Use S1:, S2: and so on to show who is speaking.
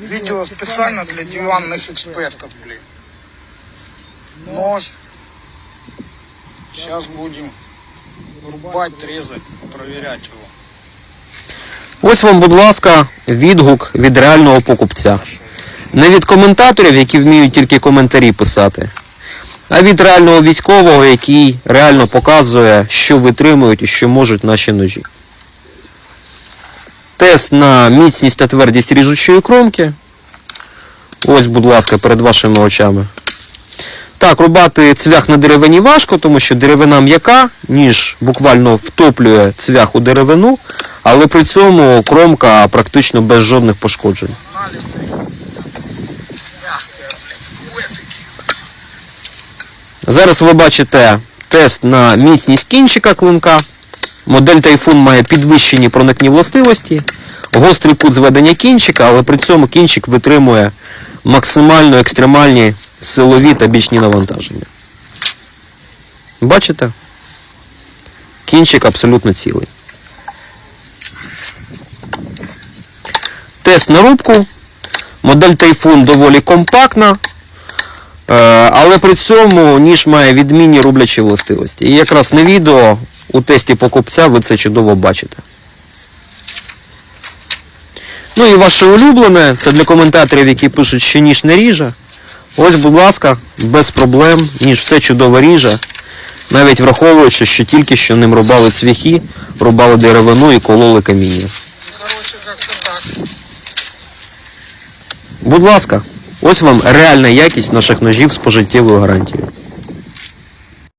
S1: Видео специально для диванных экспертов, блин. Нож. Сейчас будем рубать, резать, проверять его.
S2: Ось вам, будь ласка, відгук від реального покупця. Не від коментаторів, які вміють тільки коментарі писати, а від реального військового, який реально показує, що витримують і що можуть наші ножі. Тест на міцність та твердість ріжучої кромки. Ось, будь ласка, перед вашими очами. Так, рубати цвях на деревині важко, тому що деревина м'яка, ніж буквально втоплює цвях у деревину, але при цьому кромка практично без жодних пошкоджень. Зараз ви бачите тест на міцність кінчика клинка. Модель Typhoon має підвищені проникні властивості, гострий кут зведення кінчика, але при цьому кінчик витримує максимально екстремальні силові та бічні навантаження. Бачите? Кінчик абсолютно цілий. Тест на рубку. Модель Typhoon доволі компактна, е, але при цьому ніж має відмінні рублячі властивості. І якраз на відео у тесті покупця ви це чудово бачите. Ну і ваше улюблене, це для коментаторів, які пишуть, що ніж не ріже. Ось, будь ласка, без проблем, ніж все чудово ріже. Навіть враховуючи, що тільки що ним рубали цвяхи, рубали деревину і кололи каміння. Будь ласка, ось вам реальна якість наших ножів з пожиттєвою гарантією.